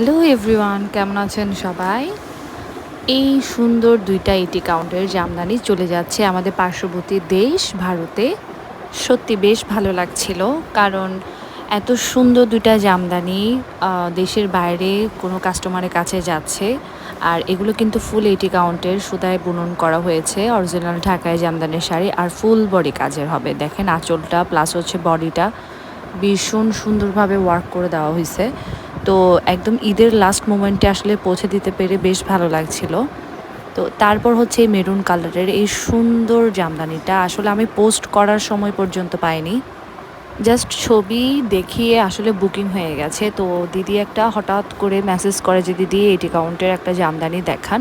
Hello everyone কেমন আছেন সবাই? এই সুন্দর দুইটা এটি কাউন্টের জামদানি চলে যাচ্ছে আমাদের পার্শ্ববর্তী দেশ, ভারতে। সত্যি বেশ ভালো লাগছিল, কারণ এত সুন্দর দুইটা জামদানি দেশের বাইরে কোনো কাস্টমারের কাছে যাচ্ছে, আর এগুলো কিন্তু ফুল এইটি কাউন্টের সুতায় বুনন করা হয়েছে। অরিজিনাল ঢাকায় জামদানির শাড়ি, আর ফুল বডি কাজের হবে। দেখেন আঁচলটা প্লাস হচ্ছে বডিটা ভীষণ সুন্দরভাবে ওয়ার্ক করে দেওয়া হয়েছে। তো একদম ঈদের লাস্ট মোমেন্টে আসলে পৌঁছে দিতে পেরে বেশ ভালো লাগছিল। তো তারপর হচ্ছে এই মেরুন কালারের এই সুন্দর জামদানিটা আসলে আমি পোস্ট করার সময় পর্যন্ত পাইনি। জাস্ট ছবি দেখিয়ে আসলে বুকিং হয়ে গেছে। তো দিদি একটা হঠাৎ করে মেসেজ করে যে, দিদি এটি কাউন্টের একটা জামদানি দেখান।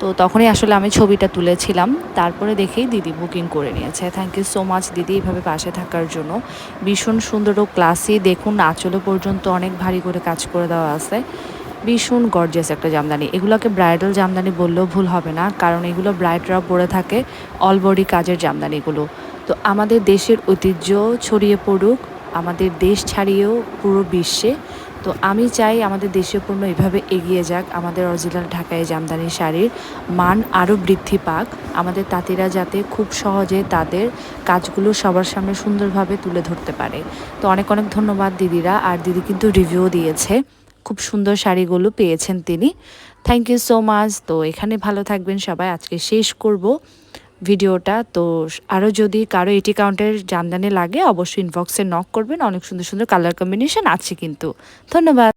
তো তখনই আসলে আমি ছবিটা তুলেছিলাম। তারপরে দেখেই দিদি বুকিং করে নিয়েছে। থ্যাংক ইউ সো মাচ দিদি এইভাবে পাশে থাকার জন্য। ভীষণ সুন্দর ও ক্লাসি দেখুন, আঁচলে পর্যন্ত অনেক ভারী করে কাজ করে দেওয়া আছে। ভীষণ গর্জিয়াস একটা জামদানি। এগুলোকে ব্রাইডাল জামদানি বললেও ভুল হবে না, কারণ এগুলো ব্রাইডরা পরে থাকে অল বডি কাজের জামদানিগুলো। তো আমাদের দেশের ঐতিহ্য ছড়িয়ে পড়ুক, আমাদের দেশ ছাড়িয়েও পুরো বিশ্বে। তো আমি চাই আমাদের দেশীয় পণ্য এভাবে এগিয়ে যাক, আমাদের অরিজিনাল ঢাকায় জামদানি শাড়ির মান আরও বৃদ্ধি পাক, আমাদের তাঁতিরা যাতে খুব সহজে তাদের কাজগুলো সবার সামনে সুন্দরভাবে তুলে ধরতে পারে। তো অনেক অনেক ধন্যবাদ দিদিরা, আর দিদি কিন্তু রিভিউ দিয়েছে। খুব সুন্দর শাড়িগুলো পেয়েছেন তিনি। থ্যাংক ইউ সো মাচ তো এখানে ভালো থাকবেন সবাই। আজকে শেষ করব। ভিডিওটা, তো আরও যদি কারও এটি কাউন্টের জামদানি লাগে, অবশ্যই ইনবক্সে নক করবেন। অনেক সুন্দর সুন্দর কালার কম্বিনেশন আছে কিন্তু। ধন্যবাদ।